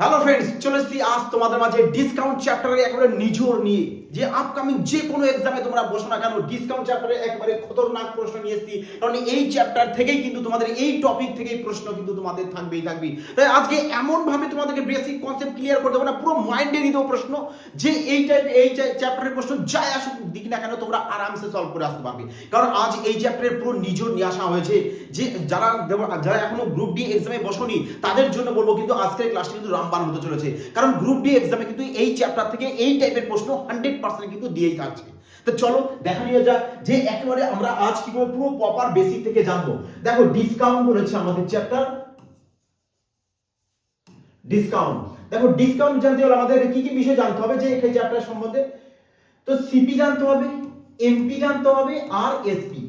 Hello friends চলে এসেছি আজ তোমাদের মাঝে ডিসকাউন্ট চ্যাপ্টারের একেবারে নিজর নিয়ে। যে আপকামিং যে কোনো এক্সামে তোমরা বসো না কেন ডিসকাউন্ট চ্যাপ্টারে একেবারে খতরনাক প্রশ্ন নিয়ে এসেছি। কারণ এই চ্যাপ্টার থেকেই কিন্তু তোমাদের, এই টপিক থেকেই প্রশ্ন কিন্তু তোমাদের থাকবেই থাকবে তাই আজকে এমন ভাবে তোমাদেরকে বেসিক কনসেপ্ট ক্লিয়ার করে দেবো না, পুরো মাইন্ডে দিয়ে দেবো প্রশ্ন। যে এই টাইপ এই চ্যাপ্টারের প্রশ্ন যাই আসুক, দিক না কেন তোমরা আরামসে সলভ করে আসতে পারবে। কারণ আজ এই চ্যাপ্টারের পুরো নিজর নিয়ে আসা হয়েছে। যে যারা যারা এখনও গ্রুপ ডি এক্সামে বসনি, তাদের জন্য বলব কিন্তু আজকের ক্লাসটা কিন্তু রামবান হতে চলেছে। কারণ গ্রুপ ডি এক্সামে কিন্তু এই চ্যাপ্টার থেকে এই টাইপের প্রশ্ন হান্ড্রেড পার্সেন্ট কিন্তু দিয়েই থাকছে। তো চলো দেখা নিয়ে যাক যে একেবারে আমরা আজ কি করে পুরো প্রপার বেসিক থেকে জানব। দেখো ডিসকাউন্ট বলেছে আমাদের চ্যাপ্টার ডিসকাউন্ট দেখো ডিসকাউন্ট জানতে হলে আমাদের কি কি বিষয় জানতে হবে যে এই চ্যাপ্টার সম্বন্ধে? তো সিপি জানতে হবে এমপি জানতে হবে, আর এসপি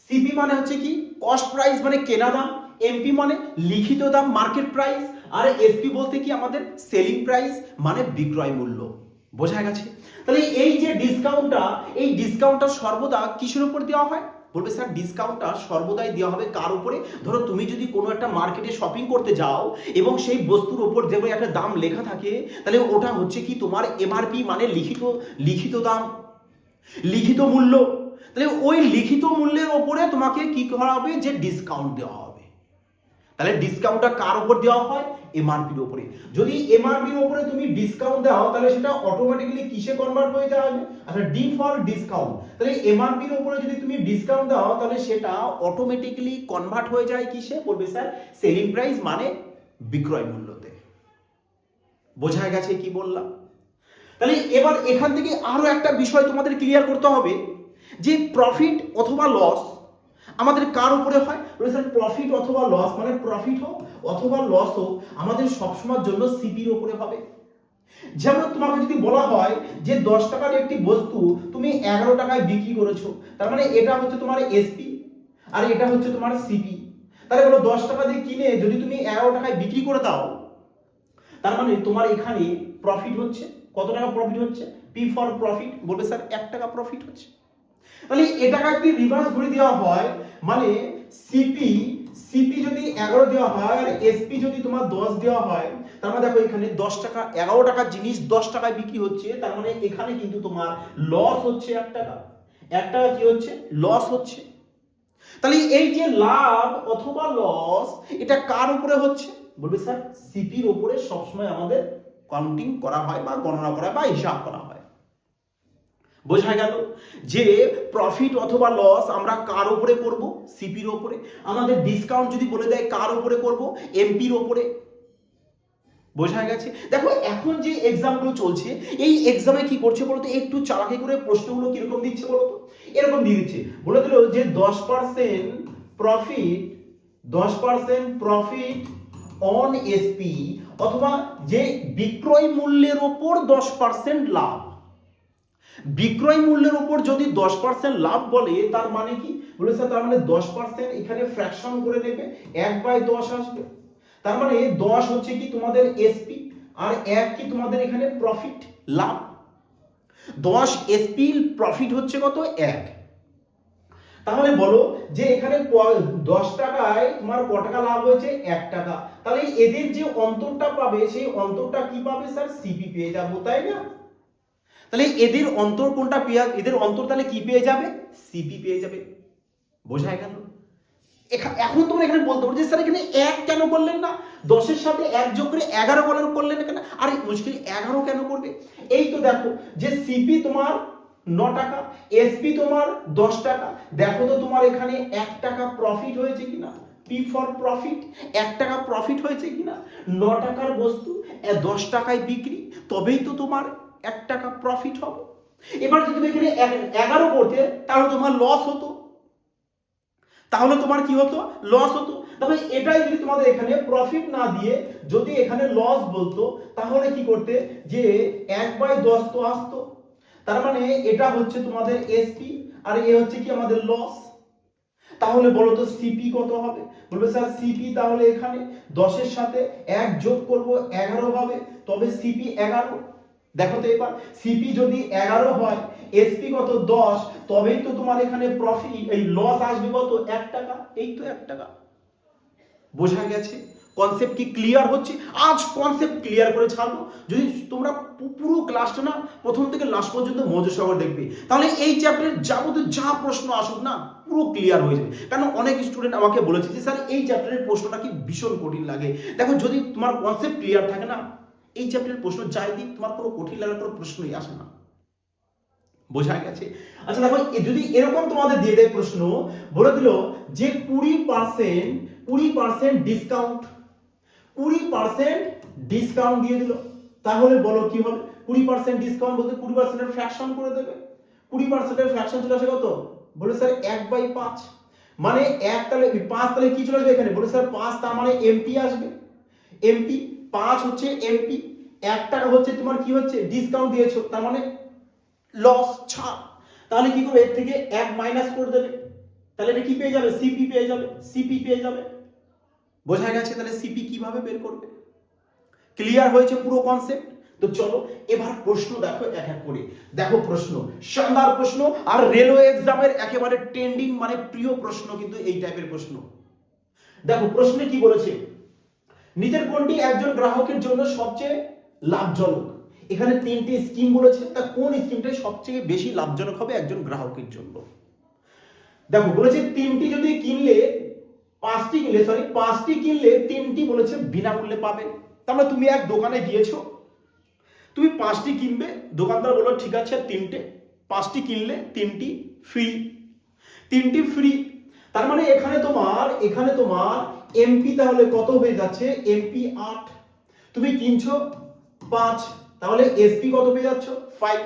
সিপি মানে হচ্ছে কি কস্ট প্রাইস মানে কেনা দাম এমপি মানে লিখিত দাম মার্কেট প্রাইস আর এসপি বলতে কি আমাদের সেলিং প্রাইস মানে বিক্রয় মূল্য? বোঝা গেছে? তাহলে এই যে ডিসকাউন্টটা এই ডিসকাউন্টটা সর্বদা কিসের উপর দেওয়া হয়? বলবে স্যার ডিসকাউন্টটা সর্বদাই দেওয়া হবে কার উপরে? ধরো তুমি যদি কোনো একটা মার্কেটে শপিং করতে যাও এবং সেই বস্তুর উপর যেমন একটা দাম লেখা থাকে, তাহলে ওটা হচ্ছে কি তোমার এমআরপি মানে লিখিত লিখিত দাম। লিখিত মূল্য। তাহলে ওই লিখিত মূল্যের ওপরে তোমাকে কি করা হবে? যে ডিসকাউন্ট দেওয়া হবে। তাহলে ডিসকাউন্টটা কার উপর দেওয়া হয়? এমআরপির উপরে। যদি এমআরপির উপরে তুমি ডিসকাউন্ট দাও, তাহলে সেটা অটোমেটিক্যালি কিসে কনভার্ট হয়ে যাবে? আচ্ছা ডি ফর ডিসকাউন্ট তাহলে এমআরপির উপরে যদি তুমি ডিসকাউন্ট দাও, তাহলে সেটা অটোমেটিক্যালি কনভার্ট হয়ে যায় কিসে? বলবে স্যার সেলিং প্রাইস মানে বিক্রয় মূল্যতে। বোঝা গেছে কি বললাম? তাহলে এবার এখান থেকে আরও একটা বিষয় তোমাদের ক্লিয়ার করতে হবে, যে প্রফিট অথবা লস আমাদের কার উপরে হয়? বলে স্যার প্রফিট অথবা লস মানে প্রফিট হোক অথবা লস হোক, আমাদের সবসময়ের জন্য সিপির উপরে হবে। যেমন তোমাকে যদি বলা হয় যে দশ টাকার একটি বস্তু তুমি এগারো টাকায় বিক্রি করেছ, তার মানে এটা হচ্ছে তোমার এসপি আর এটা হচ্ছে তোমার সিপি তাহলে বলো দশ টাকা দিয়ে কিনে যদি তুমি এগারো টাকায় বিক্রি করে দাও, তার মানে তোমার এখানে প্রফিট হচ্ছে। কত টাকা প্রফিট হচ্ছে? পি ফর প্রফিট বলবে স্যার এক টাকা প্রফিট হচ্ছে। তাহলে এটাকে যদি রিভার্স করে দেওয়া হয় মানে সিপি সিপি যদি এগারো দেওয়া হয় আর এসপি যদি তোমার দশ দেওয়া হয়, তার মানে দেখো এখানে দশ টাকা, এগারো টাকার জিনিস দশ টাকায় বিক্রি হচ্ছে, তার মানে এখানে কিন্তু তোমার লস হচ্ছে এক টাকা। এক টাকা কি হচ্ছে? লস হচ্ছে। তাহলে এই যে লাভ অথবা লস এটা কার উপরে হচ্ছে? বলবে স্যার সিপির উপরে সবসময় আমাদের কাউন্টিং করা হয় বা গণনা করা হয় বা হিসাব করা হয়। বোঝা গেল যে প্রফিট অথবা লস আমরা কার উপরে করব? সিপির ওপরে আমাদের ডিসকাউন্ট যদি বলে দেয়, কার উপরে করব? এমপির ওপরে বোঝা গেছে? দেখো, এখন যে এক্সামগুলো চলছে, এই এক্সামে কি করছে বলতো একটু চালাকি করে প্রশ্নগুলো কীরকম দিচ্ছে বলতো এরকম দিয়ে দিচ্ছে। বলে দিল যে দশ পার্সেন্ট প্রফিট দশ পার্সেন্ট প্রফিট অন এসপি অথবা যে বিক্রয় মূল্যের ওপর দশ পার্সেন্ট লাভ। বিক্রয় মূল্যের উপর যদি দশ পার্সেন্ট লাভ বলে, তার মানে কি? বলে স্যার তার মানে দশ পার্সেন্ট এখানে ফ্র্যাকশন করে নেবে, এক বাই দশ আসবে। তার মানে দশ হচ্ছে কি তোমাদের এসপি আর এক কি তোমাদের এখানে প্রফিট লাভ? দশ এসপি প্রফিট হচ্ছে কত? এক। তাহলে বলো যে এখানে দশ টাকায় তোমার ক টাকা লাভ হয়েছে? এক টাকা। তাহলে এদের যে অন্তরটা পাবে, সেই অন্তরটা কি পাবে স্যার সিপি পেয়ে যাব, তাই না? তাহলে এদের অন্তর কোনটা পেয়ে এদের অন্তর তাহলে কি পেয়ে যাবে? সিপি পেয়ে যাবে। বোঝায় গেল? এখা- এখন তোমরা এখানে বলতে পারো যে স্যার এখানে এক কেন করলেন না? দশের সাথে এক যোগ করে এগারো বলার করলেন কেন? আরে মুশকিল, এগারো কেন করবে? এই তো দেখো যে সিপি তোমার ন টাকা এসপি তোমার দশ টাকা। দেখো তো তোমার এখানে এক টাকা প্রফিট হয়েছে কিনা? পি ফর প্রফিট এক টাকা প্রফিট হয়েছে কিনা? ন টাকার বস্তু দশ টাকায় বিক্রি, তবেই তো তোমার এক টাকা প্রফিট হবে। এবার যদি তুমি এখানে এগারো করতে, তাহলে তোমার লস হতো। তাহলে তোমার কি হতো? লস হতো। তাহলে এটাই যদি তোমাদের এখানে প্রফিট না দিয়ে যদি এখানে লস বলতো, তাহলে কি করতে? যে এক বাই দশ তো আসতো। তার মানে এটা হচ্ছে তোমাদের এসপি আর এ হচ্ছে কি আমাদের লস তাহলে বলো তো সিপি কত হবে? বলবে, স্যার সিপি তাহলে এখানে দশের সাথে এক যোগ করব এগারো হবে। তবে সিপি এগারো। দেখো তো এবার সিপি যদি এগারো হয় এসপি কত? দশ। তবেই তো তোমার এখানে প্রফিট এই লস আসবে কত? এক টাকা। এই তো এক টাকা। বোঝা গেছে? কনসেপ্ট কি ক্লিয়ার হচ্ছে? আজ কনসেপ্ট ক্লিয়ার করে ছাড়বো। যদি তোমরা পুরো ক্লাসটা না, প্রথম থেকে লাস্ট পর্যন্ত মজা সহকারে দেখবে। তাহলে এই চ্যাপ্টারের যাবতীয় যা প্রশ্ন আসুক না, পুরো ক্লিয়ার হয়ে যাবে। কারণ অনেক স্টুডেন্ট আমাকে বলেছে যে, স্যার, এই চ্যাপ্টারের প্রশ্নটা কি ভীষণ কঠিন লাগে? দেখো, যদি তোমার কনসেপ্ট ক্লিয়ার থাকে না এই চ্যাপ্টারের প্রশ্ন, যাই দিক, তোমার কোনো কঠিন লাগার কোনো প্রশ্নই আসে না। বোঝা গেছে? আচ্ছা দেখো যদি এরকম তোমাদের দিয়ে দেয় প্রশ্ন, বলে দিল যে কুড়ি পার্সেন্ট কুড়ি পার্সেন্ট ডিসকাউন্ট কুড়ি পার্সেন্ট ডিসকাউন্ট দিয়ে দিল। তাহলে বলো কি হবে? কুড়ি পার্সেন্ট ডিসকাউন্ট বলতে কুড়ি পার্সেন্টের ফ্র্যাকশন করে দেবে। কুড়ি পার্সেন্টের ফ্র্যাকশন চলে আসে কত? বলে স্যার, এক বাই পাঁচ। মানে এক তাহলে পাঁচ তাহলে কি চলে আসবে এখানে? বলে স্যার, পাঁচ তার মানে এমপি আসবে। এমপি পাঁচ হচ্ছে এমপি এক টাকা হচ্ছে তোমার কি হচ্ছে? ডিসকাউন্ট দিয়েছ, তার মানে লস ছাড়। তাহলে কি করবে? এর থেকে এক মাইনাস করে দেবে। তাহলে এটা কি পেয়ে যাবে? সিপি পেয়ে যাবে। সিপি পেয়ে যাবে। বোঝা গেছে তাহলে সিপি কীভাবে বের করবে? ক্লিয়ার হয়েছে পুরো কনসেপ্ট তো চলো, এবার প্রশ্ন দেখো এক এক করে। দেখো প্রশ্ন, শানদার প্রশ্ন আর রেলওয়ে এক্সামের একেবারে ট্রেন্ডিং মানে প্রিয় প্রশ্ন কিন্তু এই টাইপের প্রশ্ন। দেখো প্রশ্নে কি বলেছে? নিজের কোনটি একজন গ্রাহকের জন্য সবচেয়ে লাভজনক। এখানে তিনটি স্কিম বলেছে তা কোন স্কিমটাই সবচেয়ে বেশি লাভজনক হবে একজন গ্রাহকের জন্য? দেখো, বলেছে তিনটি যদি কিনলে, পাঁচটি কিনলে সরি পাঁচটি কিনলে তিনটি বলেছে বিনামূল্যে পাবে। তার মানে তুমি এক দোকানে গিয়েছো, তুমি পাঁচটি কিনবে, দোকানদার বলল, ঠিক আছে, তিনটে। পাঁচটি কিনলে তিনটি ফ্রি তিনটি ফ্রি তার মানে এখানে তোমার এখানে তোমার এমপি তাহলে কত হয়ে যাচ্ছে? এমপি আট। তুমি কিনছো পাঁচ। তাহলে এসপি কত পেয়ে যাচ্ছ? ফাইভ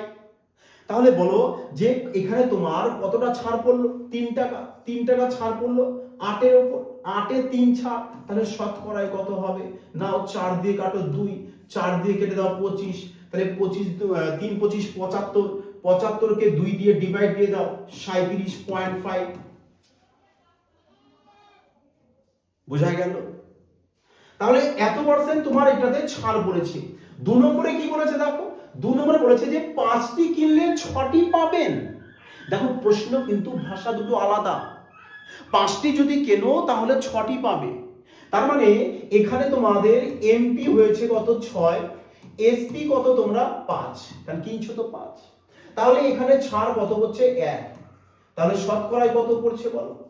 তাহলে বলো যে এখানে তোমার কতটা ছাড় পড়ল? তিন টাকা। তিন টাকা ছাড় পড়ল। আটের ওপর আটে তিন ছাড়। তাহলে শতকরায় কত হবে? নাও চার দিয়ে কাটো দুই। চার দিয়ে কেটে দাও পঁচিশ। তাহলে পঁচিশ তিন পঁচিশ পঁচাত্তর। পঁচাত্তরকে দুই দিয়ে ডিভাইড দিয়ে দাও সাঁত্রিশ পয়েন্ট ফাইভ বোঝা গেল? তাহলে এত পার্সেন্ট তোমার এটাতে ছাড় পড়েছে। দু নম্বরে কি বলেছে দেখো? দু নম্বরে বলেছে যে পাঁচটি কিনলে ছটি পাবেন। দেখো, প্রশ্ন কিন্তু ভাষা দুটো আলাদা। পাঁচটি যদি কেনো, তাহলে ছটি পাবে। তার মানে এখানে তোমাদের এমপি হয়েছে কত? ছয়। এসপি কত তোমরা? পাঁচ। কারণ কিনছো তো পাঁচ। তাহলে এখানে ছাড় কত হচ্ছে? এক। তাহলে শতকরায় কত পড়ছে বলো?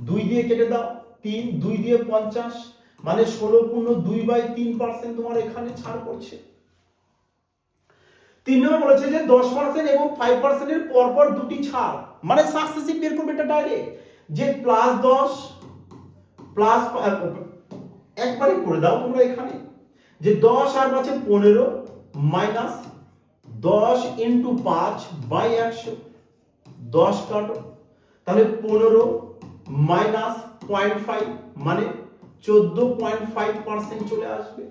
দুই দিয়ে কেটে দাও। তিন, দুই দিয়ে পঞ্চাশ মানে ষোলো পূর্ণ দুই বাই তিন পার্সেন্ট তোমার এখানে ছাড় পড়ছে। তিন নম্বর বলেছে যে দশ পার্সেন্ট এবং ফাইভ পার্সেন্টের পরপর দুটি ছাড় মানে সাকসেসিভ বের করবে এটা ডাইরেক্ট যে প্লাস দশ প্লাস একবারে করে দাও তোমরা এখানে। যে দশ আর পাঁচে পনেরো মাইনাস দশ ইন্টু পাঁচ বাই একশো। দশ কাটো। তাহলে পনেরো মাইনাস পয়েন্ট ফাইভ মানে চোদ্দ পয়েন্ট ফাইভ পার্সেন্ট চলে আসবে।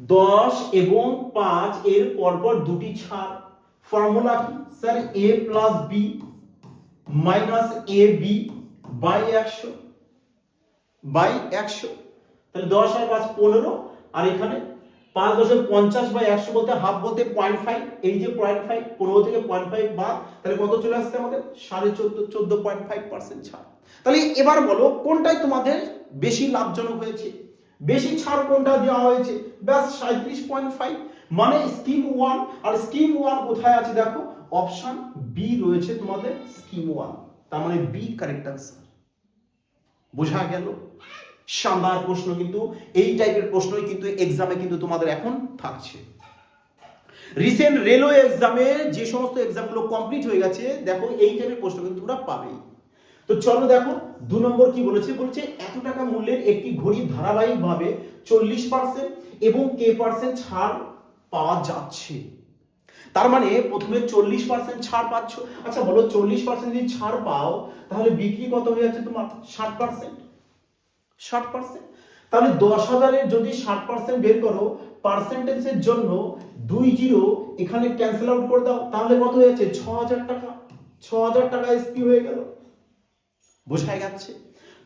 দশ এবং পাঁচ এর পরপর দুটি ছাড়। ফর্মুলা কি? Sir A plus B minus A B by একশো। বাই একশো। তাহলে দশ আর পাঁচ পনেরো, আর এখানে পাঁচ দশে পঞ্চাশ বাই একশো বলতে হাফ বলতে পয়েন্ট ফাইভ। এই যে পয়েন্ট ফাইভ, পনেরো থেকে পয়েন্ট ফাইভ বাদ, তাহলে কত চলে আসছে আমাদের? সাড়ে চোদ্দ চোদ্দ পয়েন্ট ফাইভ পার্সেন্ট ছাড়। তাহলে এবার বলো, কোনটাই তোমাদের বেশি লাভজনক হয়েছে? বেশি ছাড় কোনটা দেওয়া হয়েছে? ব্যাস সাঁত্রিশ পয়েন্ট ফাইভ। মানে স্কিম ওয়ান আর স্কিম ওয়ান কোথায় আছে দেখো? অপশন বি রয়েছে তোমাদের স্কিম ওয়ান তার মানে বি কারেক্ট আনসার বোঝা গেল? শানদার প্রশ্ন কিন্তু, এই টাইপের প্রশ্নই কিন্তু এক্সামে কিন্তু তোমাদের এখন থাকছে। রিসেন্ট রেলওয়ে এক্সামে যে সমস্ত এক্সামগুলো কমপ্লিট হয়ে গেছে, দেখো এই টাইপের প্রশ্ন কিন্তু তোমরা পাবেই। তো চলো দেখো, দু নম্বর কি বলেছে? বলছে এত টাকা মূল্যের একটি ঘড়ি ধারাবাহিকভাবে চল্লিশ পার্সেন্ট এবং কে পার্সেন্ট ছাড় পাওয়া যাচ্ছে। তার মানে প্রথমে চল্লিশ পার্সেন্ট ছাড় পাচ্ছ। আচ্ছা বলো চল্লিশ পার্সেন্ট যদি ছাড় পাও, তাহলে বিক্রি কত হয়ে যাচ্ছে তোমার? ষাট পার্সেন্ট ষাট পার্সেন্ট তাহলে দশ হাজারের যদি ষাট পার্সেন্ট বের করো পার্সেন্টেজের জন্য দুই জিরো এখানে ক্যান্সেল আউট করে দাও। তাহলে কত হয়ে যাচ্ছে? ছ হাজার টাকা। ছ হাজার টাকা এসপি হয়ে গেল। বোঝাই যাচ্ছে।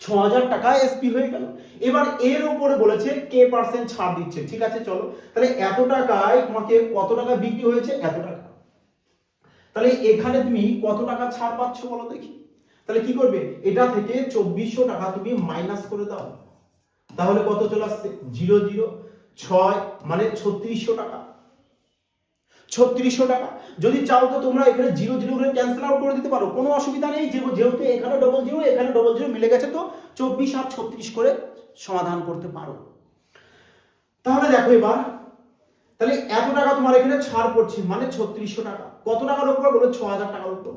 ছ হাজার টাকা এসপি হয়ে গেল। এবার এর উপরে বলেছে কে পার্সেন্ট ছাড় দিচ্ছে। ঠিক আছে, চলো। তাহলে এত টাকায় তোমাকে কত টাকা বিক্রি হয়েছে? এত টাকা। তাহলে এখানে তুমি কত টাকা ছাড় পাচ্ছ বলো দেখি। তাহলে কি করবে? এটা থেকে চব্বিশশো টাকা তুমি মাইনাস করে দাও। তাহলে কত চলে আসছে? জিরো জিরো ছয় মানে ছত্রিশশো টাকা। ছত্রিশশো টাকা। যদি চাও তো তোমরা এখানে জিরো জিরো করে ক্যান্সেল আউট করে দিতে পারো। কোনো অসুবিধা নেই, যেহেতু এখানে ডবল জিরো এখানে ডবল জিরো মিলে গেছে তো চব্বিশ আর ছত্রিশ করে সমাধান করতে পারো। তাহলে দেখো এবার, তাহলে এত টাকা তোমার এখানে ছাড় পড়ছে মানে ছত্রিশশো টাকা। কত টাকার উপর বলো? ছ হাজার টাকার উপর।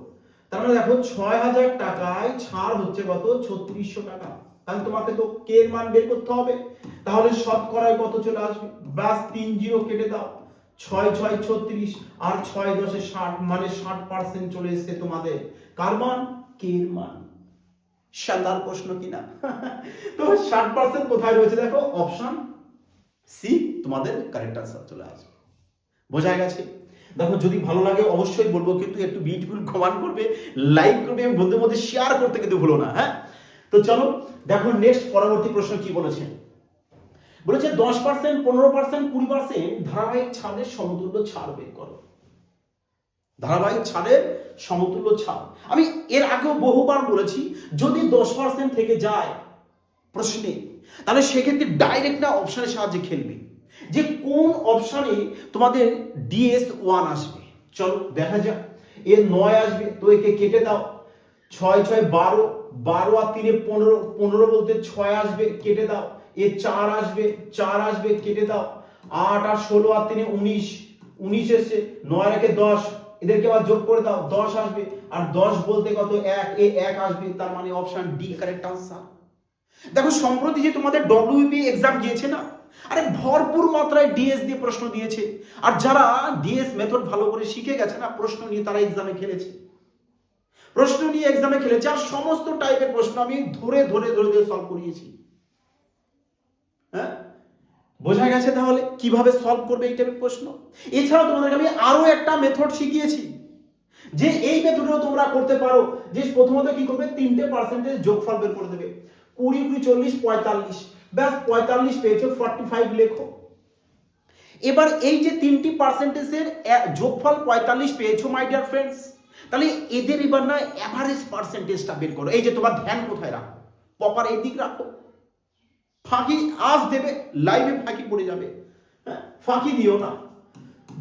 তার মানে দেখো ছয় হাজার টাকায় ছাড় হচ্ছে কত? ছত্রিশশো টাকা। তাহলে তোমাকে তো কে মান বের করতে হবে। তাহলে শতকরায় কত চলে আসবে? ব্যাস তিন জিরো কেটে দাও। ছয় ছয় ছত্রিশ আর ছয় দশে ষাট মানে ষাট পার্সেন্ট চলে এসছে তোমাদের। কার মান? কে এর মান? শানদার প্রশ্ন কিনা? তো ষাট পার্সেন্ট কোথায় রয়েছে দেখো? অপশন সি তোমাদের কারেক্ট আনসার চলে আসবে। বোঝা গেছে? দেখো, যদি ভালো লাগে অবশ্যই বলব, কিন্তু একটু বিউটিফুল কমেন্ট করবে লাইক করবে, এবং বন্ধুদের মধ্যে শেয়ার করতে কিন্তু ভুলো না হ্যাঁ? তো চলো, দেখো নেক্সট পরবর্তী প্রশ্ন কি বলেছে? বলেছে দশ পার্সেন্ট পনেরো পার্সেন্ট কুড়ি পার্সেন্ট ধারাবাহিক ছাড়ের সমতুল্য ছাড় বের করো। ধারাবাহিক ছাড়ের সমতুল্য ছাড়। আমি এর আগেও বহুবার বলেছি, যদি দশ পার্সেন্ট থেকে যায় প্রশ্নে, তাহলে সেক্ষেত্রে ডাইরেক্ট না অপশনের সাহায্যে খেলবে। যে কোন অপশনে তোমাদের ডিএস ওয়ান আসবে। চলো, দেখা যাক। এ নয় আসবে, তো একে কেটে দাও ছয় ছয়, বারো বারো আর তিনে পনেরো পনেরো বলতে ছয় আসবে, কেটে দাও। এ চার আসবে চার আসবে, কেটে দাও। আট আর ষোলো আর তিনে উনিশ উনিশ এসছে, নয় রেখে দশ, এদেরকে আবার যোগ করে দাও, দশ আসবে। আর দশ বলতে কত? এক, এ এক আসবে, তার মানে অপশন ডি কারেক্ট আনসার দেখো, সম্প্রতি যে তোমাদের ডব্লিউপি এক্সাম গিয়েছে না, আরে ভরপুর মাত্রায় ডিএস দিয়ে প্রশ্ন দিয়েছে। আর যারা ডিএস মেথড ভালো করে শিখে গেছে না, প্রশ্ন নিয়ে তারা এক্সামে খেলেছে। প্রশ্ন নিয়ে এক্সামে খেলেছে, আর সমস্ত টাইপের প্রশ্ন আমি ধরে ধরে ধরে ধরে সলভ করিয়েছি। বোঝা গেছে তাহলে কীভাবে সলভ করবে এই টাইপের প্রশ্ন? এছাড়াও তোমাদেরকে আমি আরও একটা মেথড শিখিয়েছি, যে এই মেথডেও তোমরা করতে পারো, যে প্রথমত কি করবে? তিনটে পার্সেন্টেজ যোগফল বের করে দেবে। কুড়ি কুড়ি, চল্লিশ, পঁয়তাল্লিশ। ব্যাস, পঁয়তাল্লিশ পেয়েছ ফর্টি ফাইভ লেখো। এবার এই যে তিনটি পার্সেন্টেজের যোগফল পঁয়তাল্লিশ পেয়েছ মাই ডিয়ার ফ্রেন্ডস তাহলে এদের এবার না অ্যাভারেজ পার্সেন্টেজটা বের করো। এই যে তোমার ধ্যান কোথায় রাখো? প্রপার এই দিক রাখো। ফাঁকি আজ দেবে লাইভে ফাঁকি পড়ে যাবে। হ্যাঁ ফাঁকি দিও না।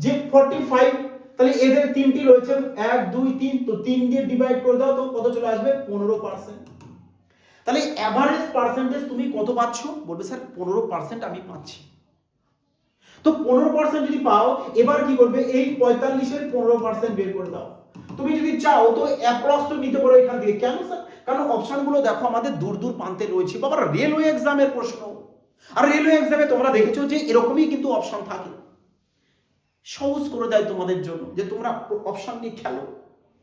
যে ফর্টি ফাইভ তাহলে এদের তিনটি রয়েছে। এক, দুই, তিন, তো তিন দিয়ে ডিভাইড করে দাও তো কত চলে আসবে? পনেরো পার্সেন্ট তাহলে অ্যাভারেজ পার্সেন্টেজ তুমি কত পাচ্ছ? বলবে, স্যার, পনেরো পার্সেন্ট আমি পাচ্ছি। তো পনেরো পার্সেন্ট যদি পাও, এবার কি করবে? এই পঁয়তাল্লিশের পনেরো পার্সেন্ট বের করে দাও। তুমি যদি চাও, তো অ্যাপ্রক্স তো নিতে পারো এখান থেকে। কেন, স্যার? কারণ অপশনগুলো দেখো আমাদের দূর দূর প্রান্তে রয়েছে। বাবা রেলওয়ে এক্সামের প্রশ্ন। আর রেলওয়ে এক্সামে তোমরা দেখেছ যে এরকমই কিন্তু অপশন থাকে। সহজ করে দেয় তোমাদের জন্য যে তোমরা অপশন নিয়ে খেলো।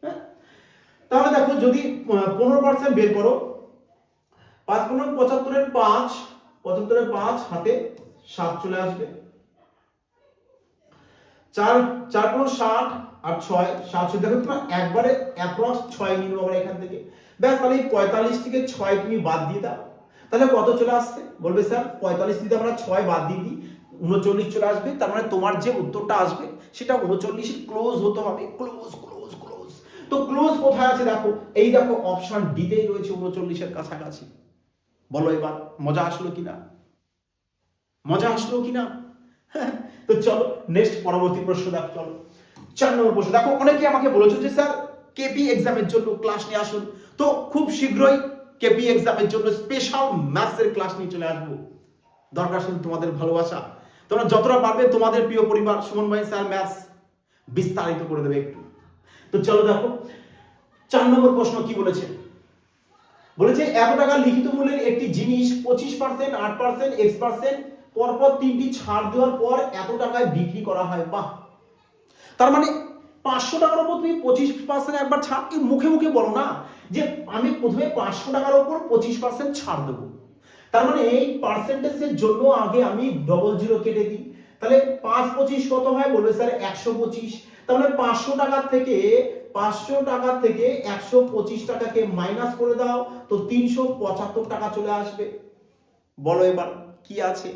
হ্যাঁ? তাহলে দেখো যদি পনেরো পার্সেন্ট বের করো, পাঁচ পনেরো, পঁচাত্তরের পাঁচ পঁচাত্তরের পাঁচ, হাতে সাত চলে আসবে। চার চার পনেরো, ষাট আর ছয় সাতশো দেখো তোমার একবারে অ্যাপ্রক্স ছয় নেব আমরা এখান থেকে। ব্যাস, তাহলে এই পঁয়তাল্লিশ থেকে ছয় তুমি বাদ দিয়ে দাও। তাহলে কত চলে আসছে? বলবে, স্যার, পঁয়তাল্লিশ থেকে আমরা ছয় বাদ দিয়ে দিই। উনচল্লিশ চলে আসবে, তার মানে তোমার যে উত্তরটা আসবে, সেটা উনচল্লিশ ক্লোজ হতে হবে। ক্লোজ ক্লোজ ক্লোজ তো ক্লোজ কোথায় আছে দেখো? এই দেখো অপশন ডিতেই রয়েছে উনচল্লিশের কাছাকাছি। বলো এবার, মজা আসলো কিনা? মজা আসলো কিনা? তো চলো নেক্সট পরবর্তী প্রশ্ন দেখো, চলো। চার নম্বর প্রশ্ন। দেখো অনেকে আমাকে বলেছ যে, স্যার কেপি এক্সামের জন্য ক্লাস নিয়ে আসুন। তো খুব শীঘ্রই কেপি এক্সামের জন্য স্পেশাল ম্যাথসের ক্লাস নিয়ে চলে আসব। দরকার শুধু তোমাদের ভালোবাসা। তোমরা যতটা পারবে তোমাদের প্রিয় পরিবার সুমন ভাই স্যার ম্যাথস বিস্তারিত করে দেবে একটু। তো চলো দেখো, চার নম্বর প্রশ্ন কি বলেছে? বলেছে, এত টাকা লিখিত মূল্যের একটি জিনিস পঁচিশ পার্সেন্ট আট পার্সেন্ট এক্স পার্সেন্ট পরপর তিনটি ছাড় দেওয়ার পর এত টাকায় বিক্রি করা হয়, বাহ। তার মানে পাঁচশো টাকার উপর তুমি পঁচিশ পার্সেন্ট একবার ছাড় মুখে মুখে বলো না যে আমি প্রথমে পাঁচশো টাকার উপর পঁচিশ পার্সেন্ট ছাড় দেবো। তার মানে এই পার্সেন্টেজের জন্য আগে আমি ডবল জিরো কেটে দিই। তাহলে পাঁচ পঁচিশ কত হয়? বলবে স্যার একশো পঁচিশ। তাহলে পাঁচশো টাকার থেকে, পাঁচশো টাকা থেকে একশো পঁচিশ টাকাকে মাইনাস করে দাও, তো তিনশো পঁচাত্তর টাকা চলে আসবে। বলো এবার, কি আছে?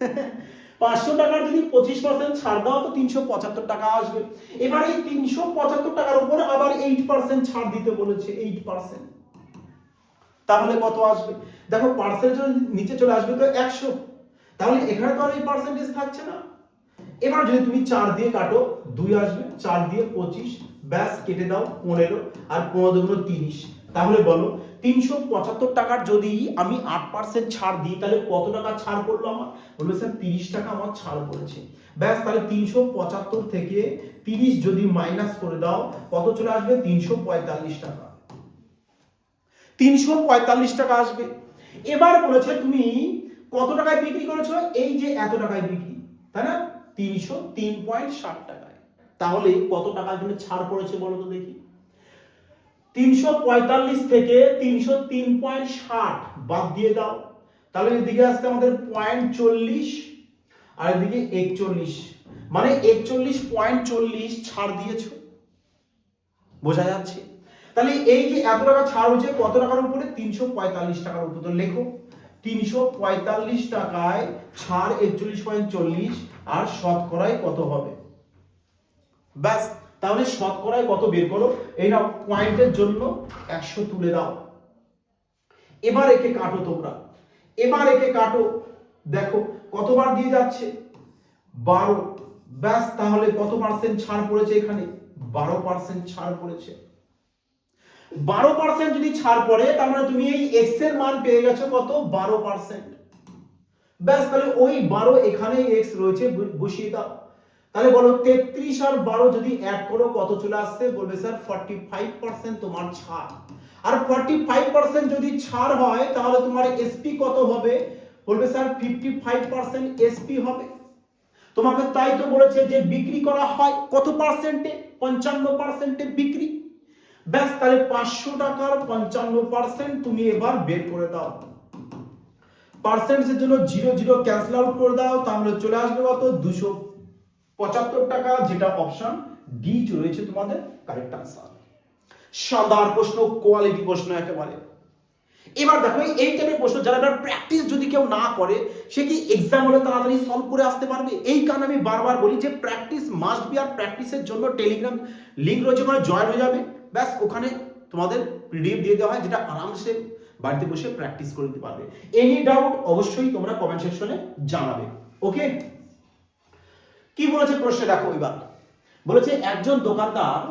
পাঁচশো টাকার যদি পঁচিশ পার্সেন্ট ছাড় দাও, তো তিনশো পঁচাত্তর টাকা আসবে। এবার এই তিনশো পঁচাত্তর টাকার উপর আবার এইট পার্সেন্ট ছাড় দিতে বলেছে এইট পার্সেন্ট তাহলে কত আসবে? দেখো পার্সেন্টেজ নিচে চলে আসবে, তো একশো। তাহলে এখানে তো আর এই পার্সেন্টেজ থাকছে না। এবার যদি তুমি চার দিয়ে কাটো, দুই আসবে, চার দিয়ে পঁচিশ, ব্যাস, কেটে দাও, পনেরো আর পনেরো দুগুলো তিরিশ। তাহলে বলো তিনশো পঁচাত্তর টাকার যদি আমি আট পার্সেন্ট ছাড় দিই, তাহলে কত টাকা ছাড় পড়ল আমার? বলবে স্যার, তিরিশ টাকা আমার ছাড় পড়েছে। ব্যাস, তাহলে তিনশো পঁচাত্তর থেকে তিরিশ যদি মাইনাস করে দাও, কত চলে আসবে? তিনশো পঁয়তাল্লিশ টাকা। তিনশো পঁয়তাল্লিশ টাকা আসবে। এবার বলেছে, তুমি কত টাকায় বিক্রি করেছ? এই যে এত টাকায় বিক্রি। তাই না? তিনশো তিন পয়েন্ট ষাট টাকায়। তাহলে কত টাকার জন্য ছাড় পড়েছে বলো তো দেখি। তিনশো পঁয়তাল্লিশ থেকে তিনশো বাদ দিয়ে দাও। তাহলে এদিকে আমাদের পয়েন্ট চল্লিশ আর এদিকে একচল্লিশ। মানে একচল্লিশ পয়েন্ট চল্লিশ ছাড় দিয়েছ। বোঝা যাচ্ছে? তাহলে এই যে এত টাকা ছাড় কত টাকার উপরে? তিনশো পঁয়তাল্লিশ টাকার উপরে। তো লেখো, তিনশো পঁয়তাল্লিশ টাকায় ছাড় একচল্লিশ পয়েন্ট চল্লিশ আর শতকরায় কত হবে? ব্যাস তাহলে শতকরায় কত বের করো? এই নাও, পয়েন্টের জন্য একশো তুলে দাও। এবার একে কাটো তোমরা। এবার একে কাটো। দেখো, কতবার দিয়ে যাচ্ছে? বারো। ব্যাস, তাহলে কত পার্সেন্ট ছাড় পড়েছে এখানে? বারো পার্সেন্ট ছাড় পড়েছে। বারো পার্সেন্ট যদি ছাড় পড়ে, তার মানে তুমি এই এক্সের মান পেয়ে গেছো কত? বারো পার্সেন্ট ব্যাস, তাহলে ওই বারো এখানে এক্স রয়েছে বসিয়ে দাও। তাহলে বলো, তেত্রিশ আর বারো যদি অ্যাড করো, কত চলে আসছে? বলবে স্যার ফর্টি ফাইভ পার্সেন্ট তোমার ছাড়। আর ফর্টি ফাইভ পার্সেন্ট যদি ছাড় হয়, তাহলে তোমার এসপি কত হবে? বলবে sir fifty five percent SP হবে। তোমাকে তাই তো বলেছে যে বিক্রি করা হয় কত পার্সেন্টে পঞ্চান্ন পার্সেন্টে বিক্রি। ব্যাস, তাহলে পাঁচশো টাকার পঞ্চান্ন পার্সেন্ট তুমি এবার বের করে দাও। পার্সেন্টের জন্য জিরো জিরো ক্যান্সেল আউট করে দাও, তাহলে চলে আসবে কত? দুশো পঁচাত্তর টাকা যেটা অপশন ডি রয়েছে তোমাদের কারেক্ট আনসার সাদার প্রশ্ন কোয়ালিটি প্রশ্ন একেবারে। এবার দেখো, এই টাইপের প্রশ্ন যারা এবার প্র্যাকটিস যদি কেউ না করে, সে কি এক্সাম হলে তাড়াতাড়ি সলভ করে আসতে পারবে? এই কারণে আমি বারবার বলি যে প্র্যাকটিস মাস্ট বি আর প্র্যাকটিসের জন্য টেলিগ্রাম লিঙ্ক রয়েছে ওখানে জয়েন হয়ে যাবে। ব্যাস, ওখানে তোমাদের পিডিএফ দিয়ে দেওয়া হয় যেটা আরামসে বাড়িতে বসে প্র্যাকটিস করে দিতে পারবে। এনি ডাউট অবশ্যই তোমরা কমেন্ট সেকশনে জানাবে। ওকে কি বলেছে প্রশ্নে দেখো এবার। বলেছে একজন দোকানদার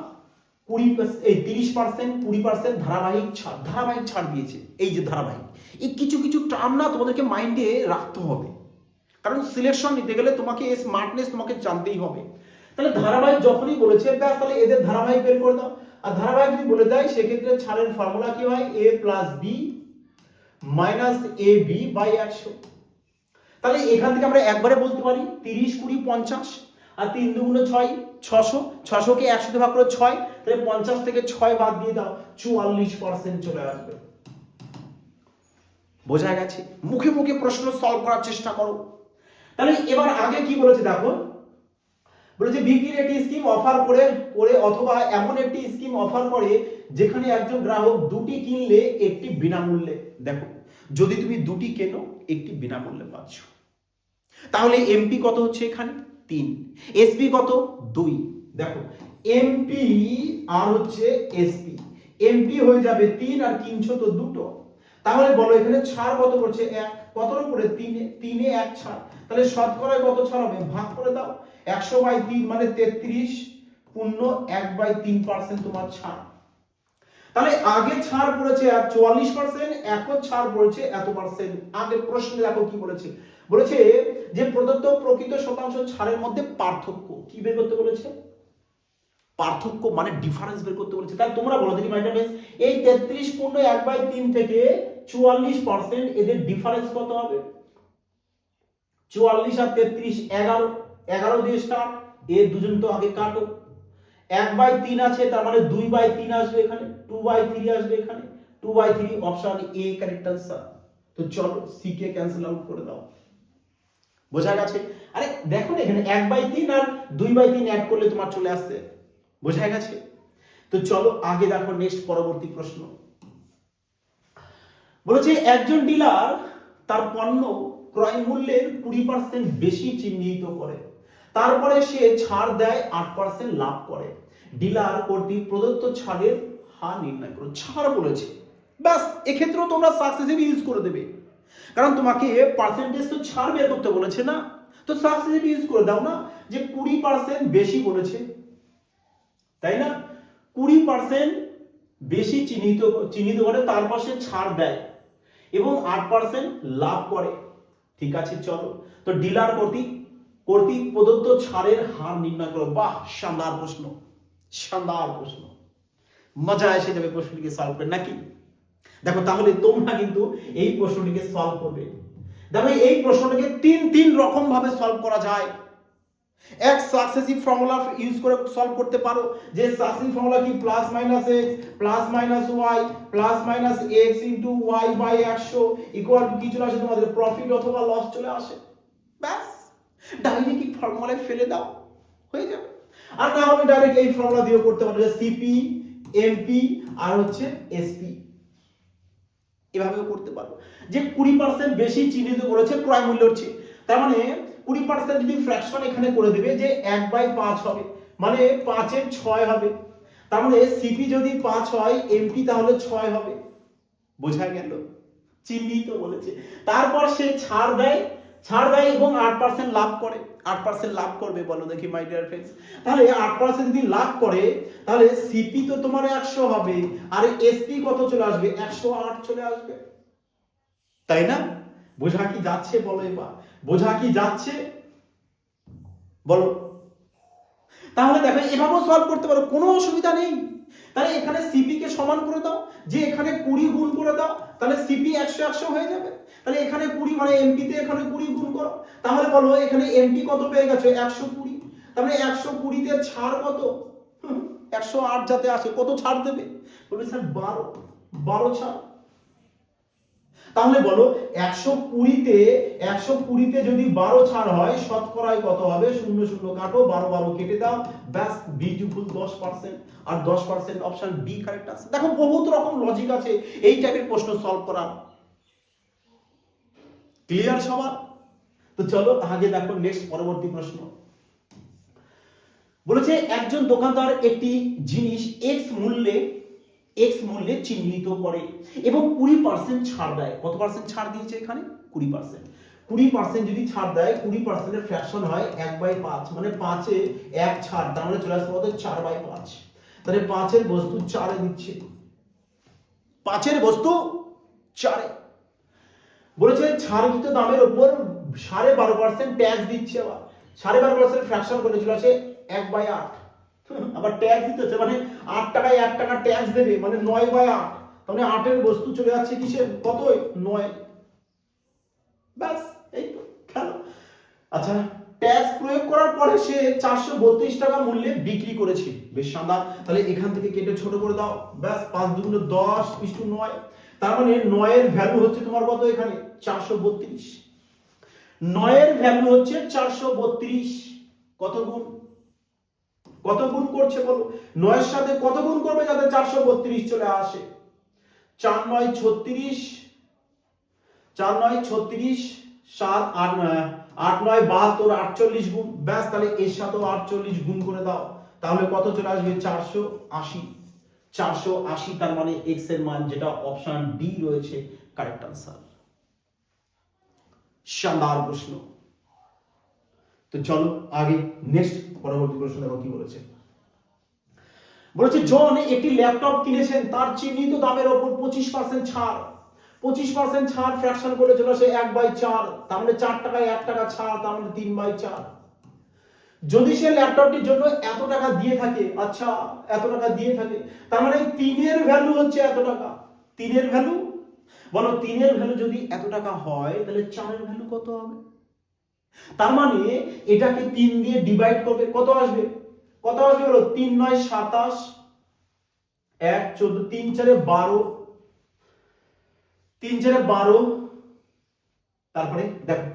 কুড়ি এই তিরিশ পার্সেন্ট, কুড়ি পার্সেন্ট ধারাবাহিক ছাড় ধারাবাহিক ছাড় দিয়েছে, এই যে ধারাবাহিক। এই কিছু কিছু টার্ম না তোমাদেরকে মাইন্ডে রাখতে হবে। কারণ সিলেকশন নিতে গেলে তোমাকে এই স্মার্টনেস তোমাকে জানতেই হবে। তাহলে ধারাবাহিক যখনই বলেছে, ব্যাস, তাহলে এদের ধারাবাহিক বের করে দাও। আর ধারাবাহিক যদি বলে দেয়, সেক্ষেত্রে ছাড়ের ফর্মুলা কি হয়? A plus B minus A B by একশো তাহলে এখান থেকে আমরা একবারে বলতে পারি তিরিশ কুড়ি পঞ্চাশ আর তিন দুগুণ ছয় ছশো, ছশোকে একশোতে ভাগ করে ছয়, তাহলে পঞ্চাশ থেকে ছয় বাদ দিয়ে দাও, চুয়াল্লিশ পার্সেন্ট চলে আসবে। বোঝা গেছে? মুখে মুখে প্রশ্ন সলভ করার চেষ্টা করো। তাহলে এবার আগে কি বলেছে দেখো? বলেছে বিক্রির একটি স্কিম অফার করে করে অথবা এমন একটি স্কিম অফার করে যেখানে একজন গ্রাহক দুটি কিনলে একটি বিনামূল্যে। দেখো যদি তুমি দুটি কেনো, একটি বিনামূল্যে পাচ্ছ তাহলে এমপি কত হচ্ছে এখানে? তিন। এসপি কত? দুই। দেখো এমপি আর হচ্ছে এসপি এমপি হয়ে যাবে তিন আর কিনছো তো দুটো। তাহলে বলো এখানে ছাড় কত করছে এক। কতর উপরে? তিনে। তিনে এক ছাড়। তাহলে শতকরায় কত ছাড় হবে? ভাগ করে দাও। একশো বাই তিন মানে তেত্রিশ। পূর্ণ এক বাই তিন পার্সেন্ট তোমার ছাড়। তাহলে আগে ছাড় পড়েছে আর চুয়াল্লিশ পার্সেন্ট এখন ছাড় পড়েছে এত পার্সেন্ট আগের প্রশ্নে দেখো কি বলেছে? বলেছে যে প্রদত্ত প্রকৃত শতাংশ ছাড়ের মধ্যে পার্থক্য কি বের করতে বলেছে? পার্থক্য মানে ডিফারেন্স বের করতে বলেছে। তাহলে তোমরা বলো দেখি মাইন্ড এই তেত্রিশ পূর্ণ এক বাই তিন থেকে চুয়াল্লিশ পার্সেন্ট এদের ডিফারেন্স কত হবে? চুয়াল্লিশ আর তেত্রিশ, এগারো এগারো দিয়ে স্টার্ট এ দুজন তো আগে কাটো। এক বাই তিন আছে, তার মানে দুই বাই তিন আসবে এখানে টু বাই থ্রি আসবে এখানে two by three option A correct answer তো চলো সি কে ক্যান্সেল আউট করে দাও। বোঝা গেছে? আরে দেখো না এখানে এক বাই তিন আর দুই বাই তিন অ্যাড করলে তোমার চলে আসছে। বোঝা গেছে? তো চলো আগে দেখো নেক্সট পরবর্তী প্রশ্ন। বলেছে, একজন ডিলার তার পণ্য ক্রয় মূল্যের কুড়ি পার্সেন্ট বেশি চিহ্নিত করে। তারপরে সে ছাড় দেয়, আট পার্সেন্ট লাভ করে। ডিলার কর্তৃক প্রদত্ত ছাড়ের হার নির্ণয় করো। ছাড় বলেছে। ব্যাস, এক্ষেত্রেও তোমরা সাকসেসিভ ইউজ করে দেবে। কারণ তোমাকে পার্সেন্টেজ তো ছাড় বের করতে বলেছে না। তো সাকসেসিভ ইউজ করে দাও না, যে কুড়ি পার্সেন্ট বেশি বলেছে। তাই না? কুড়ি পার্সেন্ট বেশি চিহ্নিত চিহ্নিত করে তার পাশে ছাড় দেয় এবং আট পার্সেন্ট লাভ করে। ঠিক আছে, চলো। তো ডিলার কর্তৃক কর্তৃক প্রদত্ত ছাড়ের হার নির্ণয় করো। বাহ, শানদার প্রশ্ন শানদার প্রশ্ন। মজা এসে যাবে প্রশ্নটিকে সলভ করে, নাকি? দেখো, তাহলে তোমরা কিন্তু এই প্রশ্নটিকে সলভ করবে। দেখো, এই প্রশ্নটিকে তিন তিন রকম ভাবে সলভ করা যায়। এক সাকসেসিভ ফর্মুলা ইউজ করে সলভ করতে পারো। যে সাকসেসিভ ফর্মুলা কি? Plus minus X plus minus Y plus minus X into Y by একশো ইকুয়াল টু কি চলে আসে তোমাদের? প্রফিট অথবা লস চলে আসে। ব্যাস। ডাইরেক্ট ফর্মুলায় ফেলে দাও? হয়ে যাবে। আর না হলে ডাইরেক্ট এই ফর্মুলা দিয়ে করতে পারো যে সিপি এমপি আর হচ্ছে এসপি এভাবেও করতে পারো। যে কুড়ি পার্সেন্ট বেশি চিহ্নিত করেছে ক্রয় মূল্যের চেয়ে তার মানে কুড়ি পার্সেন্ট যদি ফ্র্যাকশন এখানে করে দেবে যে এক বাই পাঁচ হবে মানে পাঁচের ছয় হবে। তার মানে সিপি যদি পাঁচ হয় এমপি তাহলে ছয় হবে। বোঝা গেল? চিহ্নিত বলেছে। তারপর সে ছাড় দেয় ছাড় দেয় এবং আট পার্সেন্ট লাভ করে, আট পার্সেন্ট লাভ করবে বলো দেখি মাই ডিয়ার ফ্রেন্ডস তাহলে আট পার্সেন্ট যদি লাভ করে, তাহলে সিপি তো তোমার একশো হবে, আর এসপি কত চলে আসবে? একশো আট চলে আসবে। তাই না? বোঝা কি যাচ্ছে বলো এবার? বোঝা কি যাচ্ছে? বলো। তাহলে দেখো, এভাবেও সলভ করতে পারো, কোনো অসুবিধা নেই। তাহলে এখানে সিপি কে সমান করে দাও, যে এখানে কুড়ি গুণ করে দাও, তাহলে সিপি একশো একশো হয়ে যাবে। তাহলে এখানে কুড়ি মানে এমপি তে এখানে কুড়ি গুণ করো। তাহলে বলো এখানে এমপি কত পেয়ে গেছো? একশো কুড়ি। তাহলে একশো কুড়িতে ছাড় কত? একশো আট যাতে আসে, কত ছাড় দেবে? বলবে, স্যার, বারো। বারো ছাড়। তাহলে বলো, একশো কুড়িতে একশো কুড়িতে যদি বারো ছাড় হয়, শতকরায় কত হবে? শূন্য শূন্য কাটো, বারো বারো কেটে দাও। ব্যাস বিউটিফুল দশ পার্সেন্ট আর দশ পার্সেন্ট অপশন বি কারেক্ট আছে। দেখো, বহুত রকম লজিক আছে। এই টাইপের প্রশ্ন সলভ করার। ক্লিয়ার সবার? তো চলো আগে দেখো নেক্সট পরবর্তী প্রশ্ন। বলেছে, একজন দোকানদার একটি জিনিস এক্স মূল্যে এক্স মূল্যে চিহ্নিত করে এবং কুড়ি পার্সেন্ট ছাড় দেয়। কত পার্সেন্ট ছাড় দিয়েছে এখানে? কুড়ি পার্সেন্ট কুড়ি পার্সেন্ট যদি ছাড় দেয়, কুড়ি পার্সেন্টের ফ্র্যাকশন হয় এক বাই পাঁচ মানে পাঁচে এক ছাড়, তার মানে চলে আসবে কত চার বাই পাঁচ। তাহলে পাঁচের বস্তু চারে দিচ্ছে। পাঁচের বস্তু চারে। বলেছে ছাড়কৃত দামের উপর সাড়ে বারো পার্সেন্ট ট্যাক্স দিচ্ছে আবার। সাড়ে বারো পার্সেন্ট ফ্র্যাকশন চলে আসে এক বাই আট। আবার ট্যাক্স দিতে হচ্ছে মানে আট টাকায় এক টাকা ট্যাক্স দেবে মানে নয় বাই আট। তাহলে আটের বস্তু চলে যাচ্ছে কিসে? কত নয়। ব্যাস, এই তো, খেলো। আচ্ছা ট্যাক্স প্রয়োগ করার পরে সে চারশো বত্রিশ টাকা মূল্যে বিক্রি করেছে। বেশ সাদা তাহলে এখান থেকে কেটে ছোট করে দাও। ব্যাস, পাঁচ দুগুণ দশ ইস্টু নয়। তার মানে নয়ের ভ্যালু হচ্ছে তোমার কত এখানে? চারশো বত্রিশ। নয়ের ভ্যালু হচ্ছে চারশো বত্রিশ। কত গুণ? কত গুণ করছে বলো? নয়ের সাথে কত গুণ করবে যাতে চারশো বত্রিশ চলে আসে? চার নয় ছত্রিশ। চার নয় ছত্রিশ, সাত, আট আট নয়, বাহাত্তর, আটচল্লিশ গুণ। ব্যাস, তাহলে এর সাথেও আটচল্লিশ গুণ করে দাও। তাহলে কত চলে আসবে? চারশো আশি। চারশো আশি, তার মানে এক্সের মান, যেটা অপশন ডি রয়েছে কারেক্ট আনসার শানদার প্রশ্ন। তো চলো আগে নেক্সট পরবর্তী প্রশ্ন দেখো কি বলেছে। বলেছে, জন একটি ল্যাপটপ কিনেছেন, তার চিহ্নিত দামের ওপর পঁচিশ পার্সেন্ট ছাড়। পঁচিশ পার্সেন্ট ছাড় ফ্র্যাকশন করে চলে আসে এক বাই চার, তার মানে চার টাকায় এক টাকা ছাড়, তার মানে তিন বাই চার। যদি সে ল্যাপটপটির জন্য এত টাকা দিয়ে থাকে আচ্ছা এত টাকা দিয়ে থাকে, তার মানে তিনের ভ্যালু হচ্ছে এত টাকা। তিনের ভ্যালু বলো, তিনের ভ্যালু যদি এত টাকা হয়, তাহলে চারের ভ্যালু কত হবে? তার মানে এটাকে তিন দিয়ে ডিভাইড করবে, কত আসবে? কত আসবে বলো? তিন নয়, সাতাশ। এক, চোদ্দ, তিন চারে বারো। তিন চারে বারো। তারপরে দেখো,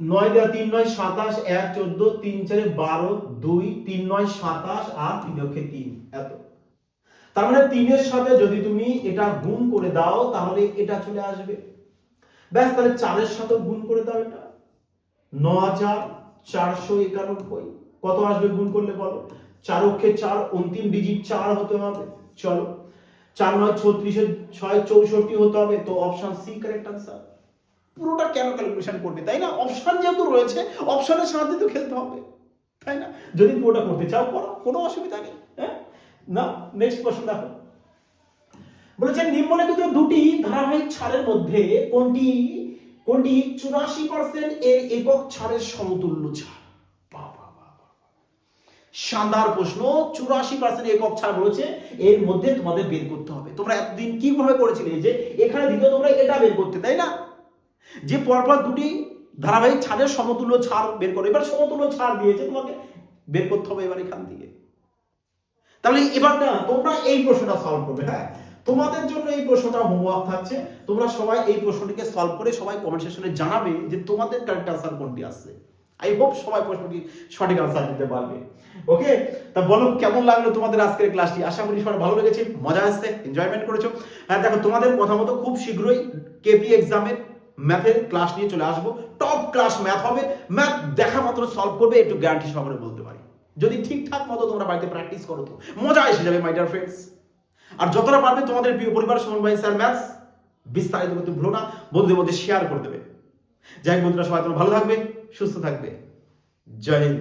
নয় দেওয়া তিন নয়, সাতাশ। এক, চোদ্দ, তিন চারে বারো, দুই, তিন নয়, সাতাশ আর তিন লক্ষে তিন। এত। তার মানে তিনের সাথে যদি তুমি এটা গুণ করে দাও, তাহলে এটা চলে আসবে। ব্যাস, তাহলে চারের সাথে গুণ করে দাও এটা। ন হাজার চারশো একানব্বই। কত আসবে গুণ করলে বলো? চার অক্ষে চার, অন্তিম ডিজিট চার হতে হবে। চলো। চার নয়, ছত্রিশে ছয়, চৌষট্টি হতে হবে। তো অপশন সি কারেক্ট আনসার পুরোটা কেন ক্যালকুলেশন করবে, তাই না? অপশন যেহেতু রয়েছে অপশনের সাহায্যে তো খেলতে হবে। তাই না? যদি পুরোটা করতে চাও, করো। কোনো অসুবিধা নেই। না নেক্সট প্রশ্ন দেখো। বলেছেন, নিম্নলিখিত দুটি ধারাবাহিক ছাড়ের মধ্যে কোনটি কোনটি চুরাশি পার্সেন্ট এর একক ছাড়ের সমতুল্য ছাড়? শানদার প্রশ্ন, চুরাশি পার্সেন্ট একক ছাড় রয়েছে এর মধ্যে তোমাদের বের করতে হবে। তোমরা এতদিন কীভাবে করেছিলে যে এখানে দিতে তোমরা এটা বের করতে, তাই না? যে পরপর দুটি ধারাবাহিক ছাড়ের সমতুল্য ছাড় বের করো, এবার সমতুল্য ছাড় দিয়েছে তোমাকে, বের করতে হবে এবার এখান থেকে। তাহলে এবার না তোমরা এই প্রশ্নটা সলভ করবে হ্যাঁ? তোমাদের জন্য এই প্রশ্নটা হোমওয়ার্ক থাকছে। তোমরা সবাই এই প্রশ্নটিকে সলভ করে সবাই কমেন্ট সেকশনে জানাবে যে তোমাদের কারেক্ট আনসার কোনটি আসছে। আই হোপ সবাই প্রশ্নটি সঠিক আনসার দিতে পারবে। ওকে তা বলো, কেমন লাগল তোমাদের আজকের ক্লাসটি আশা করি সবার ভালো লেগেছে, মজা আসছে এনজয়মেন্ট করেছ। হ্যাঁ দেখো, তোমাদের কথা মতো খুব শীঘ্রই কেপি এক্সামের ম্যাথের ক্লাস নিয়ে চলে আসব। টপ ক্লাস ম্যাথ হবে। ম্যাথ দেখা মাত্র সলভ করবে, একটু গ্যারান্টি সহকারে বলতে পারি। যদি ঠিকঠাক মতো তোমরা বাড়িতে প্র্যাকটিস করো তো, মজা এসে যাবে মাই ডিয়ার ফ্রেন্ডস আর যতটা পারবে তোমাদের প্রিয় পরিবার, সমান ভাই স্যার ম্যাথস বিস্তারিত করতে ভুলো না, বন্ধুদের মধ্যে শেয়ার করে দেবে। যাই বন্ধুরা, সবাই তোমরা ভালো থাকবে, সুস্থ থাকবে। জয় হিন্দ।